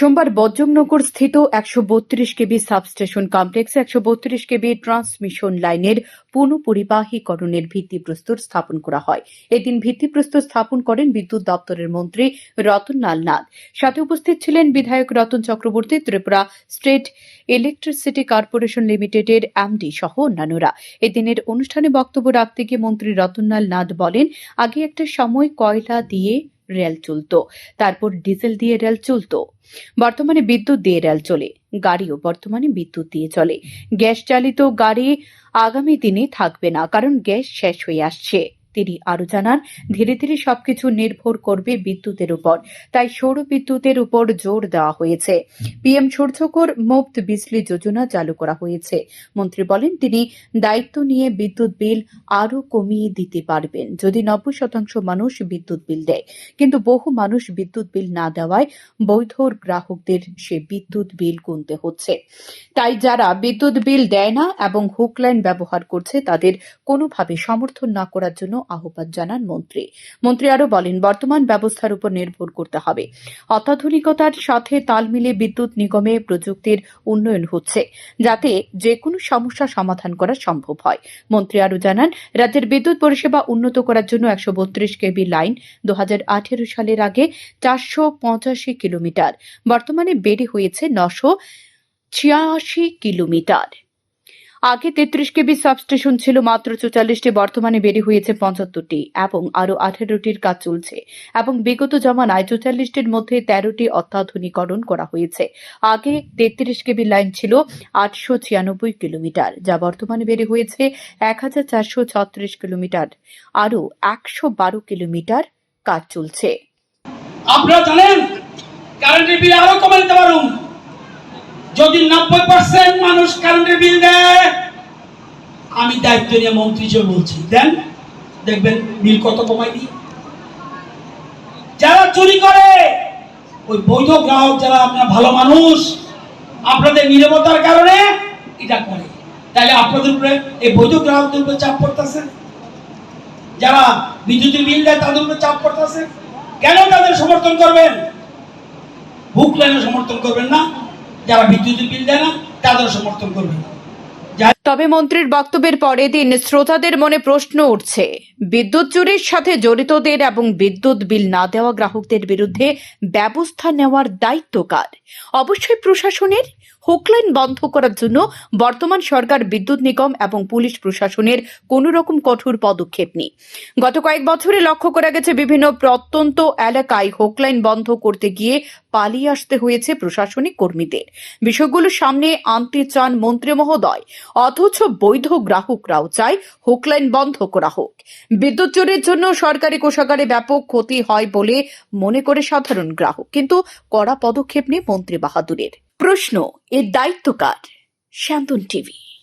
সোমবার বজ্রমনগর স্থিত একশো বত্রিশ কেবি সাবস্টেশন কমপ্লেক্সে একশো বত্রিশ কেবি ট্রান্সমিশন লাইনের পুনঃপরিবাহীকরণের ভিত্তিপ্রস্তর স্থাপন করা হয়। এদিন ভিত্তিপ্রস্তর স্থাপন করেন বিদ্যুৎ দপ্তরের মন্ত্রী রতনলাল নাথ। সাথে উপস্থিত ছিলেন বিধায়ক Ratan Chakraborty, Tripura state electricity corporation লিমিটেডের এমডি সহ অন্যান্যরা। এদিনের অনুষ্ঠানে বক্তব্য রাখতে গিয়ে মন্ত্রী রতনলাল নাথ বলেন, আগে একটা সময় কয়লা দিয়ে রেল চলত। তারপর ডিজেল দিয়ে রেল চলত। বর্তমানে বিদ্যুৎ দিয়ে রেল চলে। গাড়িও বর্তমানে বিদ্যুৎ দিয়ে চলে। গ্যাস চালিত গাড়ি আগামী দিনে থাকবে না, কারণ গ্যাস শেষ হয়ে আসছে। তিনি আরও জানান, ধীরে ধীরে সবকিছু নির্ভর করবে বিদ্যুতের উপর। তাই সৌর বিদ্যুতের উপর জোর দেওয়া হয়েছে। পিএম সূর্যকর মুফত বিজলি যোজনা চালু করা হয়েছে। মন্ত্রী বলেন, তিনি দায়িত্ব নিয়ে বিদ্যুৎ বিল আরও কমিয়ে দিতে পারবেন। যদি নব্বই শতাংশ মানুষ বিদ্যুৎ বিল দেয়, কিন্তু বহু মানুষ বিদ্যুৎ বিল না দেওয়ায় বৈধ গ্রাহকদের সে বিদ্যুৎ বিল গুনতে হচ্ছে। তাই যারা বিদ্যুৎ বিল দেয় না এবং হুক লাইন ব্যবহার করছে, তাদের কোনোভাবে সমর্থন না করার জন্য আহ্বান জানান মন্ত্রী। মন্ত্রী আরও বলেন, বর্তমান ব্যবস্থার উপর নির্ভর করতে হবে। অত্যাধুনিকতার সাথে তাল মিলিয়ে বিদ্যুৎ নিগমে প্রযুক্তির উন্নয়ন হচ্ছে, যাতে যে কোনো সমস্যা সমাধান করা সম্ভব হয়। মন্ত্রী আরও জানান, রাজ্যের বিদ্যুৎ পরিষেবা উন্নত করার জন্য একশো বত্রিশ কেবি লাইন দু হাজার আঠেরো সালের আগে চারশো পঁচাশি কিলোমিটার, বর্তমানে বেড়ে হয়েছে নশো ছিয়াশি কিলোমিটার। আগে তেত্রিশ কেবি সাবস্টেশন ছিল মাত্র চুয়াল্লিশটি, বর্তমানে বেড়ে হয়েছে পঁচাত্তরটি এবং আরও আঠেরোটির কাজ চলছে এবং বিগত জমানায় চুয়াল্লিশটির মধ্যে তেরোটি অত্যাধুনিকরণ করা হয়েছে। আগে তেত্রিশ কেবি লাইন ছিল আটশো ছিয়ানব্বই কিলোমিটার, যা বর্তমানে বেড়ে হয়েছে এক হাজার চারশো ছত্রিশ কিলোমিটার। আরও একশো বারো কিলোমিটার কাজ চলছে। আপনারা জানেন কারেন্টের বিল আরও কমে যদি নব্বই পার্সেন্ট মানুষ কারেন্টের বিল দেয়, আমি দায়িত্ব নিয়ে বলছি, দেন দেখবেন বিল কত কমাই যারা চুরি করে, ওই বৈধ গ্রাহক যারা আপনার ভালো মানুষ, আপনাদের কারণে এটা করে। তাহলে আপনাদের উপরে, এই বৈধ গ্রাহকদের উপরে চাপ পড়তেছে? যারা বিদ্যুতের বিল দেয়, তাদের উপরে চাপ পড়তেছে? কেন তাদের সমর্থন করবেন? বুক লাইনে সমর্থন করবেন না? যারা বিদ্যুতের বিল দেয় না তাদের সমর্থন করবে তবে মন্ত্রীর বক্তব্যের পরে দিন শ্রোতাদের মনে প্রশ্ন উঠছে। বিদ্যুৎ চুরির সাথে জড়িতদের এবং বিদ্যুৎ বিল না দেওয়া গ্রাহকদের বিরুদ্ধে ব্যবস্থা নেওয়ার দায়িত্ব কার? অবশ্যই প্রশাসনের। হুকলাইন বন্ধ করার জন্য বর্তমান সরকার বিদ্যুৎ নিগম এবং পুলিশ প্রশাসনের কোনো রকম কঠোর পদক্ষেপ নেই। গত কয়েক বছরে লক্ষ্য করা গেছে বিভিন্ন প্রত্যন্ত এলাকায় হোকলাইন বন্ধ করতে গিয়ে পালিয়ে আসতে হয়েছে প্রশাসনিক কর্মীদের। বিষয়গুলো সামনে আনতে চান মন্ত্রী মহোদয়। অথচ বৈধ গ্রাহকরাও চায় হোকলাইন বন্ধ করা হোক। বিদ্যুৎ চোরের জন্য সরকারি কোষাগারে ব্যাপক ক্ষতি হয় বলে মনে করে সাধারণ গ্রাহক। কিন্তু কড়া পদক্ষেপ নিয়ে মন্ত্রী বাহাদুরের। প্রশ্ন, এর দায়িত্ব কার? শান্তন টিভি।